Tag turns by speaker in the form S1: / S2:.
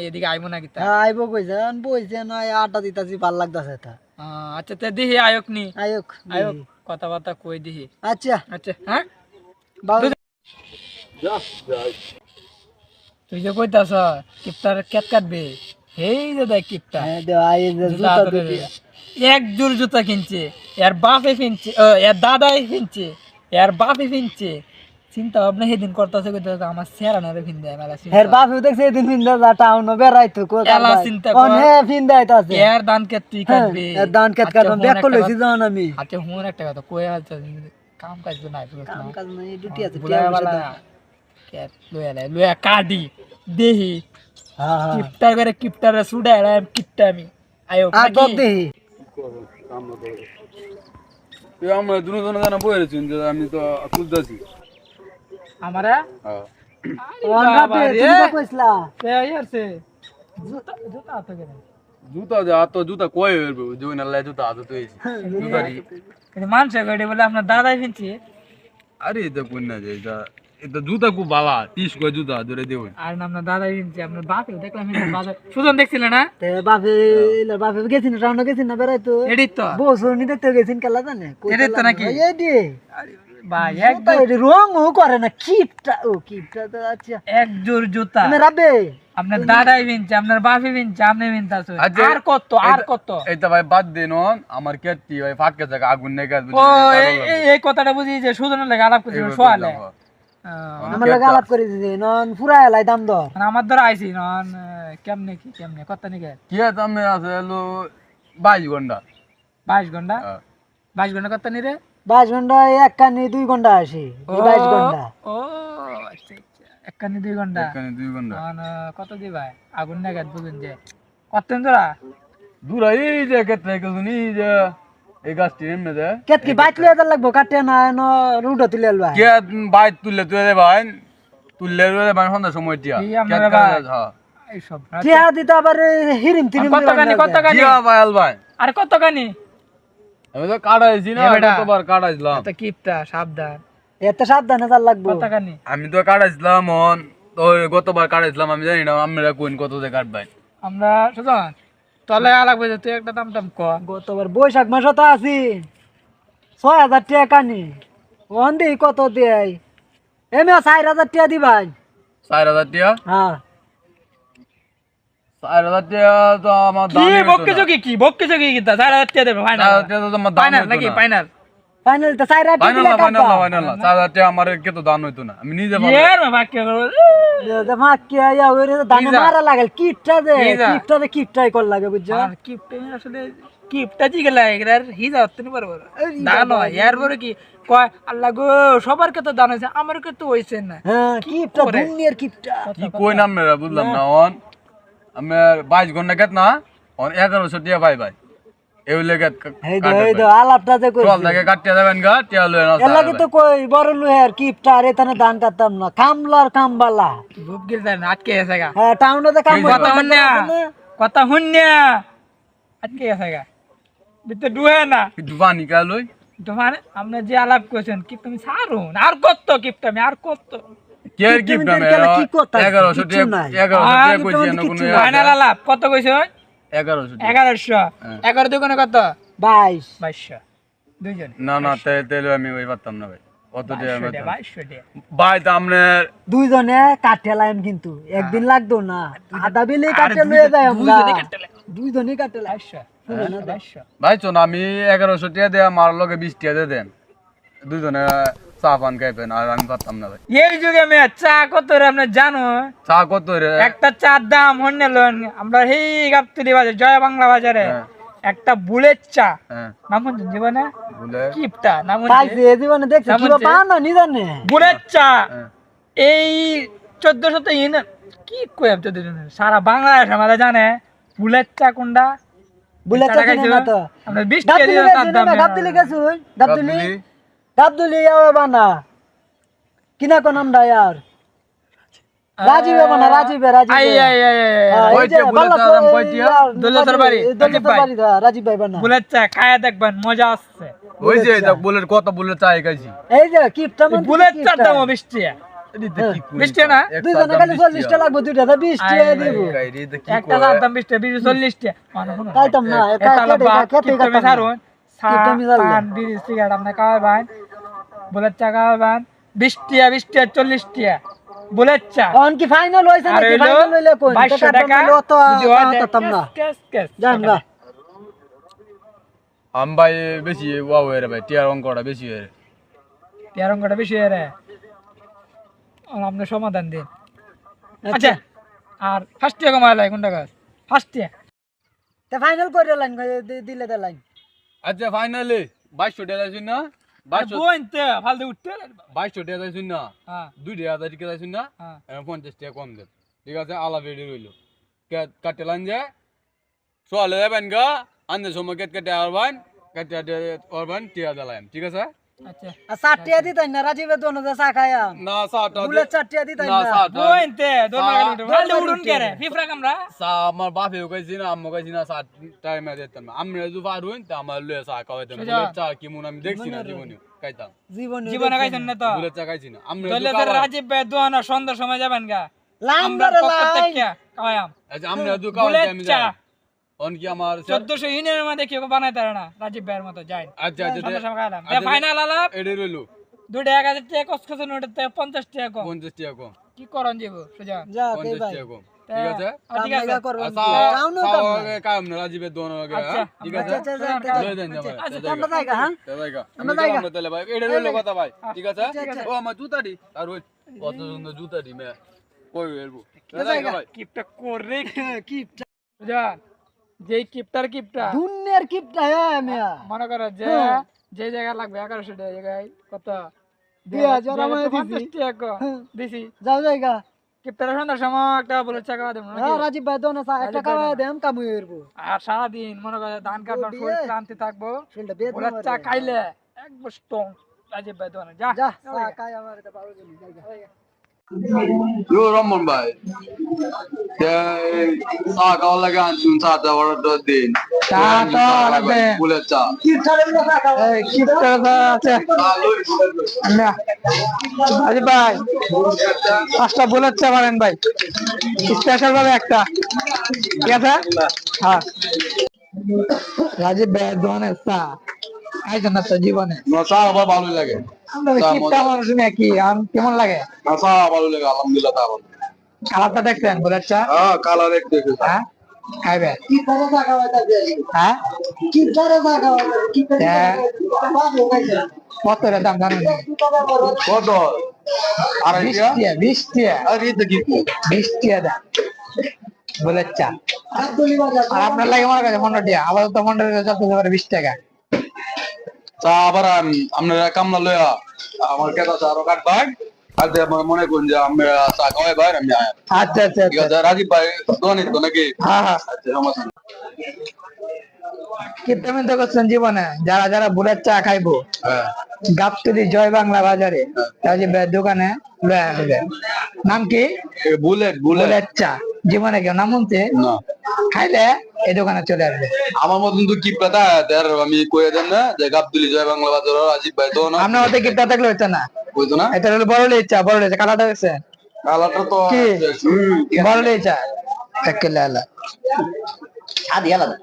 S1: এদিকে আইবো না কিতা
S2: হ্যাঁ আইব বইছে না আটা দিতাছি ভালো লাগতাছে তা
S1: আচ্ছা তে দিহি আয়ক নি।
S2: আয়ক
S1: আয়ক কথাবার্তা কই দিহি?
S2: আচ্ছা।
S1: আচ্ছা হ্যাঁ? তুই যে কইতাছ কাটবে? এই যে দেখ কিপটা।
S2: হ্যাঁ।
S1: এক জোর জুতা কিনছে এর বাপে কিনছে এর দাদাই কিনছে এর বাপে কিনছে চিন্তা ভাবনা সেদিন করতেছে আমার সেরানারে কিন দেয় মেলা চিন্তা।
S2: হের বাপু দেখছে এদিন ফিন্দা যা টাউন বেড়াইতো কো
S1: এলা চিন্তা কর।
S2: কোন হে ফিন্দা আইতাছে।
S1: এর দান কে তুই কাটবি?
S2: এর দান কেট
S1: আচ্ছা,
S2: ব্যাক
S1: একটা
S2: করলইছি
S1: কথা-
S2: যখন আমি।
S1: আচ্ছা হুন একটা কথা। কই আছে কাম কাজ তো নাই
S2: কাম কাজ নাই ডিউটি আছে
S1: বুলায়
S2: টিয়া
S1: বালা। কে লয়া লাই লয়া কাডি দেহি।
S2: হ্যাঁ হ্যাঁ
S1: কিপটার করে কিপটারে সুডাইলাম কিপটা আমি। আয়ো
S2: আর দব দেহি।
S3: তুই আমরা দুজন জানা বই রয়েছেন যে আমি তো খুঁজতেছি।
S1: আমারা?
S3: হ্যাঁ
S2: তো
S1: তে জুতা জুতা তো কেন?
S3: জুতা যে আতো জুতা কই হইবে? যে না জুতা আতো তুই জুতারি
S1: কিন্তু মানুষের গাড়ি বলে আপনার দাদাই কিনছে
S3: আরে এটা কোন না যে এটা এটা জুতা খুব বালা তিস কই জুতা ধরে দেব
S1: আর না আপনার দাদাই কিনছে আপনার বাপে দেখলাম বাজার। সুজন দেখছিল না
S2: তে বাপে ইলা বাপে গেছিন টাউন গেছিন না বেড়াইতো?
S1: এডিট তো।
S2: বসুনি দেখতে গেছিন কেলা জানে?
S1: এডিট তো নাকি?
S2: এই দি
S1: ভাই এক
S2: রং ও করে না কিপটা ও কিপটা তো আচ্ছা।
S1: এক জোর জুতা।
S2: তুমি রাবে?
S1: আপনার দাদাই কিনছে আপনার বাপে কিনছে আপনি কিনতাছ
S3: আচ্ছা,
S1: আর কত আর কত?
S3: এইটা ভাই বাদ দে নন আমার কেটি ভাই ফাটকে জায়গা আগুন নেই কাজ
S1: ও এই- কথাটা বুঝি যে সুজনের লাগে আলাপ করছিল সোয়ালে
S2: আমার লাগে আলাপ করে দিছি নন পুরা এলাই দাম দর।
S1: মানে আমার দ্বারা আইসি নন কেমনে কি কেমনে কত নিকে?
S3: কি তুমি আছে হলো বাইশ ঘণ্টা।
S1: বাইশ ঘণ্টা?
S3: হ্যাঁ।
S1: বাইশ ঘণ্টা কত নি রে
S2: বাইশ ঘণ্টা এক কানি দুই ঘণ্টা আসি বাইশ ঘণ্টা।
S1: ও আচ্ছা আচ্ছা। দুই
S3: ঘণ্টা? দুই
S1: ঘণ্টা। কত দি ভাই? আগুন নাগাদ বুঝুন যে। কত তোরা?
S3: দূর এই যে এই যে এই দে
S2: কেত কি বাইক লয়ে যার লাগবো কাটে না ন রুডো তুলে লবা
S3: কে বাইক তুললে তুই দে ভাই। তুললে তুই দে ভাই সন্ধ্যার সময়
S1: কি?
S3: হ্যাঁ।
S1: এইসব
S2: টিয়া দিতে আবার হিরিম তিরিম
S1: কত কানি কত কানি
S3: ভাই আল ভাই।
S1: আরে কত কানি
S3: আমি তো কাটাইছি না। কতবার কাটাইছিলাম।
S1: এত কিপটা সাবধান।
S2: এত সাবধানে যার লাগবো।
S1: কত
S3: আমি তো কাটাইছিলাম মন তো গতবার কাটাইছিলাম আমি জানি না আমরা কোন কত দিয়ে কাটবাই
S1: আমরা সুজন তলে আলাপ বুঝে তুই একটা দাম টাম ক।
S2: গতবার বৈশাখ মাস তো আছি। ছয় হাজার টাকা কানি। ওন দি কত দেয়? এমনি চার হাজার টাকা দিবাই।
S3: চার হাজার টিয়া
S2: হ্যাঁ।
S3: আমি নিজে
S1: সবার কে তো দান হয়েছে আমার কে তো হয়েছে না।
S2: হ্যাঁ?
S3: কি কই নাম মেরা বুঝলাম না অন আমি বাইশ ঘণ্টা কেত না এগারোশো টিয়া ভাই এই
S2: দো আলাপটা যে কই
S3: চল থেকে কাটিয়া যাবেন গা টিয়া লয়ে না
S2: এর তো কই বড় লুহের কিপটা আর এখানে দান কাটতাম না। কামলার কামবালা।
S1: ভুপ গিল দেন আটকে গেছে গা।
S2: হ্যাঁ টাউনে তো কাম
S1: কথা শুনিয়া? কথা শুনিয়া? আটকে গেছে গা। বিতে ডুহে না।
S3: পানি কা লই?
S1: তোমার আপনি যে আলাপ করছেন কি তুমি সারুন। আর কত কিপটা আমি আর কত?
S3: কে আর গিফট
S2: তুমি
S3: আমি
S2: কেলা কি করতাছ?
S3: এগারোশো
S2: কিচ্ছু
S3: টিয়া
S2: নাই।
S3: এগারোশো
S1: আর
S3: টিয়া কইছি না কোনো
S1: ফাইনাল আলাপ কত কইছ
S3: এগারোশো টিয়া
S1: এগারোশো।
S3: হ্যাঁ।
S1: এগারো দুগুণে কত?
S2: বাইশ।
S1: বাইশশো। দুইজন।
S3: না না তে তেলে আমি ওই পারতাম না ভাই। পারতাম?
S1: টাকা
S3: ভাই তো আপনার
S2: দুইজনে কাটে লাইম কিন্তু। একদিন লাগতো না। আধা বিলি কাটে লয়ে যায় আমরা।
S1: দুইজনে।
S2: দুইজনে কাটে লাই
S1: বাইশশো। বাইশশো।
S3: ভাই চোন আমি এগারোশো টিয়া দিয়ে আমার লগে বিশ টিয়া দিয়ে দেন। দুজনে চা পান খাইবেন আর আমি পারতাম না ভাই।
S1: এই যুগে আমি চা কত রে আপনি জানো?
S3: চা কত রে?
S1: একটা চার দাম হন্য লোন আমরা এই গাবতলি বাজার জয় বাংলা বাজারে।
S3: হ্যাঁ।
S1: একটা বুলেট চা।
S3: হ্যাঁ।
S1: নাম শুনছেন জীবনে। কিপটা নাম
S2: পাইছে এ জীবনে দেখছে পান না নিজানে
S1: বুলেট চা।
S3: হ্যাঁ।
S1: এই চোদ্দ শত ইন কি কই আমি চোদ্দ সারা বাংলাদেশ আমাদের জানে বুলেট চা কোনটা?
S2: বুলে
S1: চাটা
S2: চাচি
S1: খাইছো?
S2: না তো?
S1: আমরা বিশ টাকা দিয়ে দাম নেই।
S2: গাবদুলি গেছে গাবদুলি
S3: গাবদুলি?
S2: গাবদুলি আও বানা কিনা কোন নাম ইয়ার রাজীব বানা রাজীব রাজীব
S1: আই আই আই আই, আই।
S2: হ্যাঁ, এই
S3: কয়টা
S2: যে
S3: বুলেট
S2: বাল্লা
S3: চা দাম
S2: সো-
S3: কয়টিয়া?
S1: বাড়ি,
S2: এই দৌলতের
S1: রাজীব ভাই।
S2: বাড়ি, হ্যাঁ, রাজীব ভাই বানা
S1: বুলেট চা খায়া দেখবেন মজা আসছে
S3: ওই যে বুলেট কত বুলেট চা খাইছি
S2: এই যে কিপটা মানে
S3: আচ্ছা,
S1: বুলেট চার দাম বিশ টাকা
S3: এদিকে কি কই
S1: বিশ টাকা না?
S2: দুইজনে খালি
S3: দাম
S2: চল্লিশ লাগবে দুইটা তো বিশ দিব
S3: গাই রে, এটা কি
S1: একটা
S3: কয়?
S1: জানতাম বিশ টাকা বিশ চল্লিশ টাকা মানে
S2: না
S1: এটা
S2: খেতে খেতে
S1: কিপটা
S2: খাইতাম
S1: মিশারুন, চা,
S2: কিপটা মিশালে।
S1: পান, বিড়ি, সিগারেট আপনি খাওয়াবেন, বুলেট চা খাওয়াবেন, বিশ টাকা, বিশ চল্লিশ বুলেট চা।
S2: এখন কি ফাইনাল হইছে নাকি? ফাইনাল হইলে কোন
S1: বাইশশো টাকা,
S2: অত
S1: যদি হয় দেয়,
S2: আনতাম না।
S1: ক্যাশ, ক্যাশ,
S2: জান। না
S3: আম ভাই বেশি ওয়া হয়ে রে ভাই টিয়ার অঙ্কটা বেশি হয়ে রে।
S1: তেরো অঙ্কটা বেশি হয়ে রে। আর আপনি সমাধান দিন। আচ্ছা। আর ফার্স্ট ইয়ার কমায় লাগে কোনটা গাছ ফার্স্ট ইয়ার
S2: তে ফাইনাল করে লাইন দিলে দে লাইন।
S3: আচ্ছা ফাইনালি বাইশশো টাকা না? বাইশশো টাকা যাইছুন না?
S1: হ্যাঁ।
S3: দুই টাকা টাকা যাইছুন না?
S1: হ্যাঁ।
S3: পঞ্চাশ টাকা কম দেন ঠিক আছে আলা বেড়ে রইল। কাটে লান যে। সোয়ালে যাবেন গা আন্দের সময় কেট কেটে আরবান কেটে আরবান টিয়া জ্বালাইম ঠিক আছে?
S1: আচ্ছা।
S2: টাকা দিতাই না রাজীবের দোনো যে চা খায়া
S3: না সাটা
S2: বুলেট চার টাকা দিতাই
S3: না
S1: বইনতে দোন মাগা ফালতু উড়ুন কে রে ফিফরা কামরা?
S3: সা আমার বাপে কইছি না আম্মু কইছি না সা টাইমে দিতাম আমরা যদি পারুন তা আমার লয়ে সা খাওয়াইতাম
S1: সোজা।
S3: বুলেট চা কি মন আমি দেখছি না জীবনে খাইতাম।
S2: জীবন
S1: জীবনে খাইছেন না। তো?
S3: বুলেট চা খাইছি না। আমরা যদি
S1: রাজীব ভাই দোয়ানা সন্ধ্যার সময় যাবেন গা।
S2: লাইন
S1: আমরা পক্ষ থেকে কায়াম
S3: আচ্ছা আমরা আমি
S1: চা।
S3: যাই অন কি আমার
S1: চোদ্দশো ইউনিয়নের মধ্যে কেউ বানাইতে পারে না রাজীব ভাইয়ের মতো যাই
S3: আচ্ছা আচ্ছা
S1: খাইলাম।
S3: আচ্ছা,
S1: ফাইনাল আলাপ।
S3: এডে রইল।
S1: দুইটা এক হাজার টাকা করছে ওটাতে পঞ্চাশ টাকা কম।
S3: পঞ্চাশ টাকা কম।
S1: কি করন যাব সোজা?
S2: যা কে
S3: পঞ্চাশ
S2: ভাই।
S3: টাকা কম। ঠিক আছে?
S1: ঠিক আছে।
S2: না কাম
S3: না। রাজীবের দোনো আগে
S1: আচ্ছা,
S3: হ্যাঁ? ঠিক আছে? লয়ে দেন যাবে
S2: আচ্ছা আমরা জায়গা হ্যাঁ?
S3: জায়গা
S2: আমরা
S3: আমি
S2: জায়গা।
S3: তাহলে ভাই এটা রইল কথা ভাই। ঠিক আছে। ও আমার জুতাটি আর ওই কত সুন্দর জুতাটি মে কই এলবো
S2: জায়গা।
S3: জায়গা ভাই।
S1: কিপটা করে
S2: কি
S1: সোজা? যে কিপটার কিপটা
S2: দুনিয়ার কিপটা হ্যাঁ মিয়া
S1: মনে করো যে
S2: হ্যাঁ।
S1: যে জায়গায় লাগবে এগারোশো টাকা জায়গায় কত
S2: দুই আমায় দিছি।
S1: টাকা
S2: হ্যাঁ।
S1: দিছি
S2: যাও জায়গা
S1: কিপটার সন্ধ্যার সময় একটা বলে চাকা দেবো?
S2: হ্যাঁ রাজীব ভাই দোনো চা একটা খাওয়া
S1: দোনো।
S2: কামু হইরবো
S1: আর সারাদিন মনে করো ধান
S2: দিয়ে।
S1: শরীর ক্লান্তি থাকব বলে চা খাইলে একবার স্ট্রং রাজীব ভাই দোকানে যা
S2: যা খাই আমার এটা পারো জায়গা
S3: রমন ভাই চা লাগে আনছুন দিন। ফুলের
S1: ভাই পাঁচটা বুলেট চা পারেন ভাই স্পেশাল ভাবে একটা ঠিক আছে হ্যাঁ রাজীব ভাই চা না জীবনে
S3: না চা আবার ভালো লাগে
S1: মানুষ নাকি? আম কেমন লাগে?
S3: না চা ভালো লাগে আলহামদুলিল্লাহ তা ভালো
S1: কালারটা দেখছেন বুলেট চা
S3: হ্যাঁ কালার
S1: হ্যাঁ? খাইবে?
S2: কি করে চা খাওয়াইতা
S1: হ্যাঁ?
S2: কি করে চা খাওয়াইতা কি করে
S1: হ্যাঁ।
S2: বাবু কইছে
S1: কত দাম জানেন?
S3: কত?
S1: বিশ
S3: টিয়া আর এই তো কি
S1: বিশ টিয়া দাম। বুলেট চা আর আপনার লাগে মনে কাছে পনেরো টিয়া? আবার তো পনেরো চলতে পারে বিশ টাকা।
S3: চা আবার আপনারা কামলা লয়া আমার কেতা চা আরও কাটবাই আর মনে করুন যে আমরা চা খাওয়াই ভাই আমি আয়া।
S1: আচ্ছা আচ্ছা
S3: ঠিক
S1: আচ্ছা
S3: আছে রাজীব ভাই দোকানে তো নাকি?
S1: হ্যাঁ হ্যাঁ।
S3: আচ্ছা সমস্যা নেই।
S1: কি পেমেন্ট করছেন জীবনে। যারা যারা বুলেট চা খাইবো
S3: হ্যাঁ।
S1: গাবতলি জয় বাংলা বাজারে ভাইয়ের দোকানে লয়ে আসবে। নাম কি?
S3: Bullet bullet.
S1: চা। জীবনে কেউ নাম শুনছে? খাইলে এই দোকানে চলে আসবে।
S3: আমার মতন তো কি পাতা তার আমি কয়ে দেন না যে গাবদুলি জয় বাংলা বাজার রাজীব ভাই তো না?
S1: আপনার মধ্যে কিপটা থাকলে হইতো না?
S3: বুঝতো না?
S1: এটা হলো বড় চা বড় চা। কালারটা দেখছে
S3: কালারটা তো
S1: বড় চা। এক কিলো আলা
S2: আদি আলাদা।